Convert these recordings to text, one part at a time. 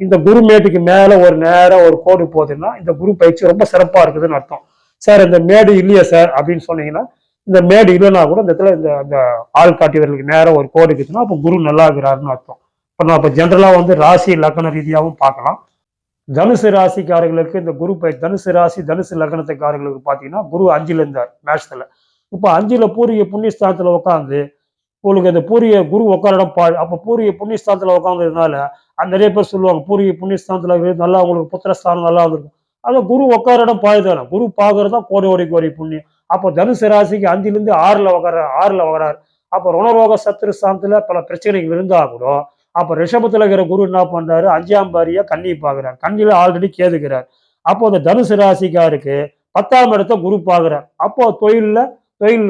இந்த குரு மேட்டுக்கு மேல ஒரு நேரம் ஒரு கோடு போகுதுன்னா இந்த குரு பயிற்சி ரொம்ப சிறப்பா இருக்குதுன்னு அர்த்தம். சார் இந்த மேடு இல்லையா சார் அப்படின்னு சொன்னீங்கன்னா இந்த மேடு இல்லைன்னா கூட இந்த இடத்துல இந்த அந்த ஆள் காட்டியவர்களுக்கு நேரம் ஒரு கோடு இருக்குதுன்னா அப்போ குரு நல்லா இருக்கிறாருன்னு அர்த்தம். இப்போ நான் இப்போ ஜென்ரலாக வந்து ராசி லக்ன ரீதியாகவும் பார்க்கலாம். தனுசு ராசிக்காரர்களுக்கு இந்த குரு பயிற்சி தனுசு ராசி தனுசு லக்னத்துக்காரர்களுக்கு பார்த்தீங்கன்னா குரு அஞ்சுல இருந்தார் மேட்சத்தில் இப்போ அஞ்சுல பூரிய புண்ணியஸ்தானத்துல உட்காந்து உங்களுக்கு அந்த பூரிய குரு உட்கார இடம் பாழ் அப்போ பூரிய புண்ணியஸ்தானத்தில் உட்காந்துருந்தால அந்த நிறைய பேர் சொல்லுவாங்க பூரிய புண்ணியஸ்தானத்தில் இருக்கிறது நல்லா உங்களுக்கு புத்திரஸ்தானம் நல்லா வந்திருக்கும். அது குரு உட்கார இடம் பாழ் தானே. குரு பார்க்கறது தான் கோடி கோடி கோடி புண்ணியம். அப்போ தனுசு ராசிக்கு அஞ்சுல ஆறில் ஆறுல உட்கார ஆறுல வராரு அப்போ ருணரோக சத்துரு ஸ்தானத்தில் பல பிரச்சனைகள் இருந்தால் கூட அப்போ ரிஷபத்தில் இருக்கிற குரு என்ன பண்ணுறாரு அஞ்சாம் பாரியாக கண்ணி பார்க்குறாரு கண்ணியில் ஆல்ரெடி கேதுக்கிறார் அப்போ அந்த தனுசு ராசிக்காருக்கு பத்தாம் இடத்த குரு பார்க்குறார் அப்போ தொழிலில் தொழில்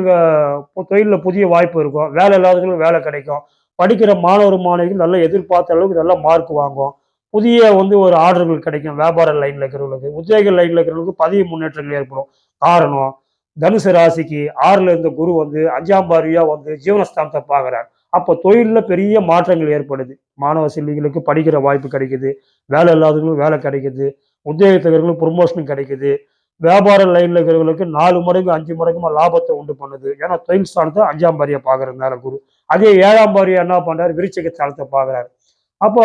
தொழிலில் இப்போ புதிய வாய்ப்பு இருக்கும். வேலை இல்லாதவங்களுக்கு வேலை கிடைக்கும். படிக்கிற மாணவர் மாணவிகள் நல்லா எதிர்பார்த்த அளவுக்கு நல்ல மார்க் வாங்கும். புதிய வந்து ஒரு ஆர்டர்கள் கிடைக்கும். வியாபார லைனில் இருக்கிறவங்களுக்கு. உத்தியோக லைனில் இருக்கிறவங்களுக்கு பதிவு முன்னேற்றங்கள் ஏற்படும். காரணம் தனுசு ராசிக்கு ஆறுல இருந்த குரு வந்து அஞ்சாம் பாரியா வந்து ஜீவனஸ்தானத்தை பார்க்கிறார். அப்போ தொழிலில் பெரிய மாற்றங்கள் ஏற்படுது. மாணவ செல்விகளுக்கு படிக்கிற வாய்ப்பு கிடைக்குது. வேலை இல்லாதவங்களுக்கு வேலை கிடைக்குது. உத்தியோகத்தவர்களுக்கு ப்ரொமோஷன் கிடைக்குது. வியாபார லைன்ல இருக்கிறவங்களுக்கு நாலு மடங்கு அஞ்சு மடங்குமா லாபத்தை உண்டு பண்ணுது. ஏன்னா தொழில் ஸ்தானத்தை அஞ்சாம் பாரியா பார்க்குறதுனால குரு. அதே ஏழாம் பாரியை என்ன பண்றாரு? விருச்சிக ஸ்தானத்தை பார்க்குறாரு அப்போ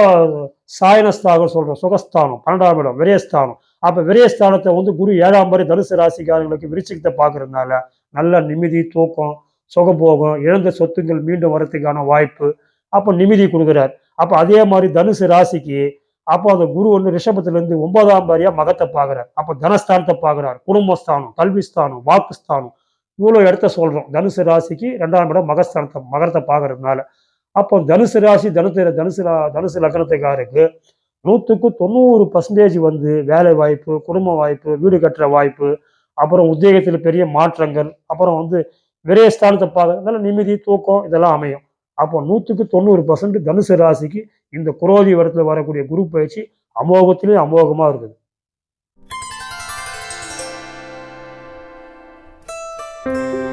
சாயனஸ்தானம் சொல்கிறோம் சுகஸ்தானம் பன்னெண்டாம் இடம் விரயஸ்தானம். அப்ப விரயஸ்தானத்தை வந்து குரு ஏழாம் பாரி தனுசு ராசிக்காரங்களுக்கு விருச்சிகத்தை பார்க்கறதுனால நல்ல நிம்மதி தூக்கம் சுகபோகம் இழந்த சொத்துங்கள் மீண்டும் வரத்துக்கான வாய்ப்பு. அப்போ நிம்மதி கொடுக்குறார். அப்போ அதே மாதிரி தனுசு ராசிக்கு அப்போ அந்த குரு வந்து ரிஷபத்துல இருந்து ஒன்பதாம் பாரியா மகத்தை பார்க்குறார். அப்போ தனஸ்தானத்தை பார்க்குறார். குடும்பஸ்தானம் கல்விஸ்தானம் வாக்குஸ்தானம். இவ்வளோ இடத்த சொல்கிறோம் தனுசு ராசிக்கு ரெண்டாம் இடம் மகஸ்தானத்தை மகரத்தை பார்க்கறதுனால. அப்போ தனுசு ராசி தனுசு தனுசு ரா- தனுசு லக்னத்துக்காருக்கு நூற்றுக்கு தொண்ணூறு பர்சன்டேஜ் வந்து வேலை வாய்ப்பு குடும்ப வாய்ப்பு வீடு கட்டுற வாய்ப்பு அப்புறம் உத்தியோகத்தில் பெரிய மாற்றங்கள் அப்புறம் வந்து விரயஸ்தானத்தை பார்க்கறதுனால நிம்மதி தூக்கம் இதெல்லாம் அமையும். அப்போ நூற்றுக்கு தொண்ணூறு பர்சன்ட் தனுசு ராசிக்கு இந்த குரோதி வருடத்தில் வரக்கூடிய குரு பயிற்சி அமோகத்திலேயே அமோகமாக இருக்குது. thank you